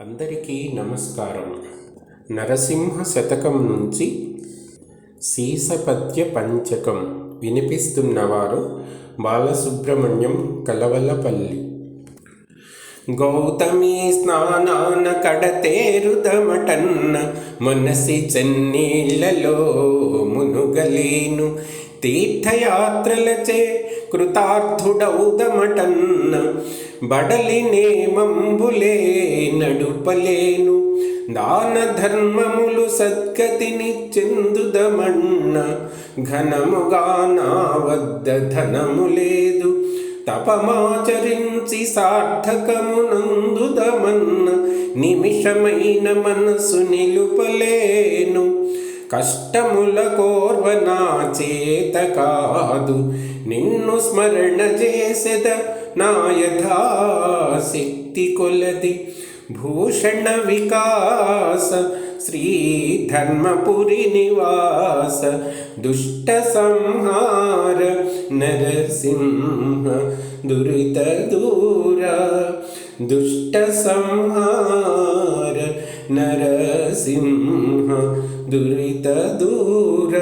అందరికీ నమస్కారం. నరసింహ శతకం నుంచి సీసపద్య పంచకం వినిపిస్తున్నవారు బాలసుబ్రహ్మణ్యం కలవలపల్లి. గౌతమి స్నానాన కడతేరుదమటన్న మనసి చెన్నీళ్ళలో మునుగలేను. తీర్థయాత్రలచే కృతార్థుడౌదమటన్న బడలి నేమంబులే నడుపలేను. దాన ధర్మములు సద్గతిని చెందుదమన్న ఘనముగా నా వద్ద ధనము లేదు. తపమాచరించి సార్థకమునందుదమన్న నిమిషమైన మనసు నిలుపలేను. కష్టముల కోర్వ నా చేత కాదు. నిన్ను స్మరణ చేసెద నా యథాశక్తి కొలది. భూషణ వికాస శ్రీ ధర్మపురి నివాస దుష్ట సంహార నరసింహ దురిత దూర దుష్ట సంహార నరసింహ దురిత దూర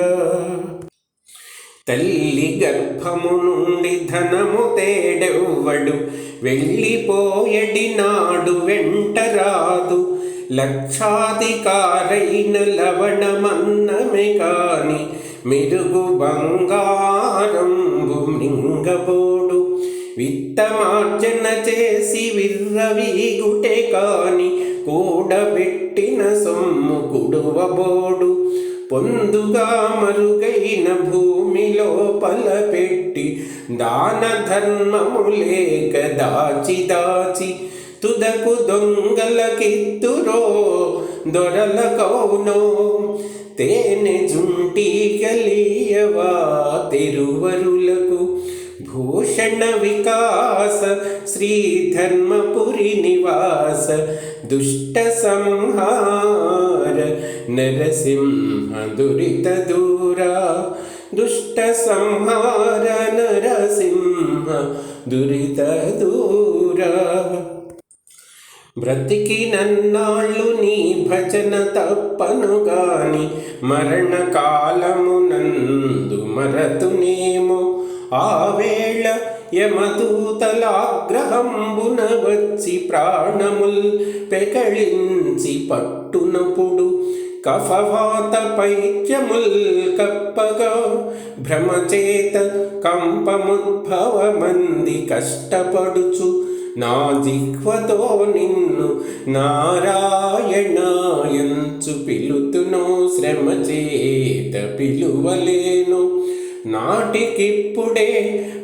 తల్లి గర్భము నుండి ధనము తేడెవ్వడు వెళ్ళిపోయడి నాడు వెంట రాదు లక్షాధికారైన లవణమన్నమే కాని మెరుగు బంగారంబు మింగబోడు విత్తమార్జన చేసి విర్రవీగుటే కాని కూడబెట్టిన సొమ్ము కుడువబోడు పొందుగా మరుగైన భూమిలో పలపెట్టి పెట్టి దాన ధర్మము లేక దాచి దాచి తుదకు దొంగలకిత్తురో దొరల కౌనో. తేనె భూషణ వికాస శ్రీ ధర్మపురి నివాస దుష్ట సంహార నరసింహ దురిత దూర దుష్ట సంహార నరసింహ దురిత దూర బ్రతికి నన్నాళ్ళు నీ భజన తప్పను గాని మరణ కాలమునందు మరతునేమో ఆవేళ యమదూతలాగ్రహంబున వచ్చి ప్రాణముల్ పెకళించి పట్టునప్పుడు కఫవాత పైత్యముల్ కప్పగా భ్రమచేత కంపముద్భవమంది కష్టపడుచు నా జిహ్వతో నిన్ను నారాయణాయంచు పిలుతును శ్రమ చేత పిలువలేను. నాటికిప్పుడే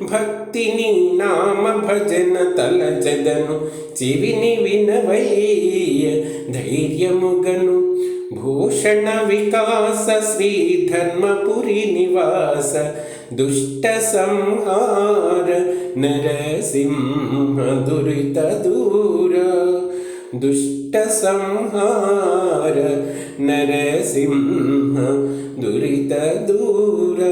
భక్తిని నామ భజన తలజదను చివిని వినవయ్య ధైర్యముగను భూషణ వికాస శ్రీ ధర్మపురి నివాస దుష్ట సంహార నరసింహ దురిత దూర. దుష్ట సంహార నరసింహ దురిత దూర.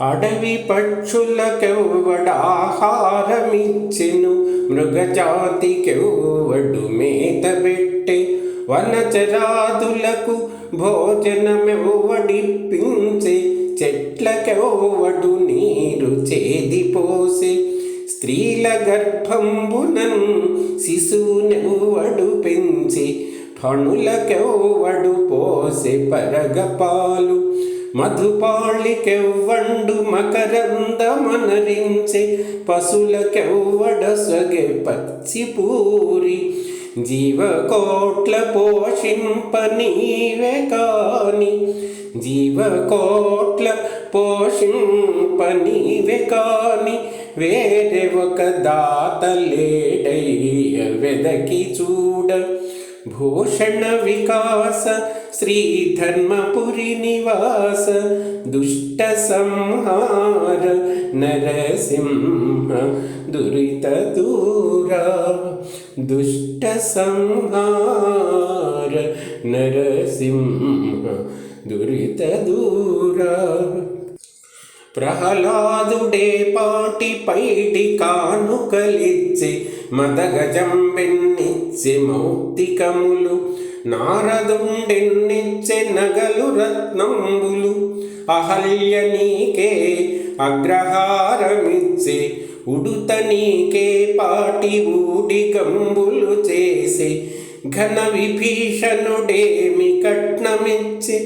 అడవి పక్షులకెవ్వడాహారమిచ్చెను మృగజాతికెవ్వడు మేత పెట్టె. వనచరాదులకు భోజనమెవ్వడిప్పించే. చెట్లకెవ్వడు నీరు చేదిపోసే. స్త్రీల గర్భంబునన్ శిశువునెవ్వడు పెంచి. ఫణులకెవ్వడు పోసే పరగపాలు. మధుపాళికెవ్వండు మకరందమనరించే పశులకెవ్వడ సొగె పచ్చిపూరి. జీవకోట్ల పోషింప నీవే కాని జీవకోట్ల పోషింప నీవే కాని వేరే ఒక దాత లేడయ్య వెదకి చూడ. భూషణ వికాస శ్రీ ధర్మపురి నివాస దుష్ట సంహార నరసింహ దురిత దూర దుష్ట సంహార నరసింహ దురిత దూర ప్రహ్లాదుడే పాటి పైటి కానుకలిచ్చి మదగజం వెన్నిచ్చి నిత్య మౌక్తికములు నారదుండెన్నిచ్చే నగలు రత్నంబులు. అహల్య నీకే అగ్రహారమిచ్చే ఉడుత నీకే పాటి ఊడి గంబులు చేసే ఘన విభీషణుడేమి కట్నమిచ్చి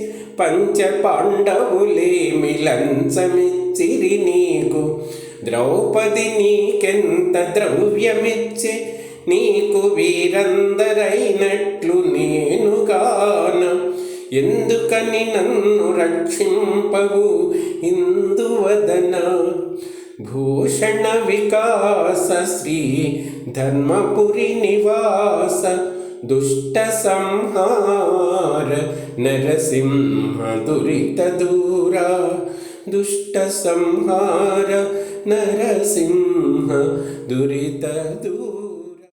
పంచ పాండవులేమి లంచమిచ్చిరి నీకు. ద్రౌపది నీకెంత ద్రవ్యమిచ్చే నీకు వీరందరైనట్లు నేనుగాన ఎందుకని నన్ను రక్షింపవు? ఇందువదన భూషణ వికాస శ్రీ ధర్మపురి నివాస దుష్ట సంహార నరసింహ దురిత దూరా. దుష్ట సంహార నరసింహ దురిత దూర.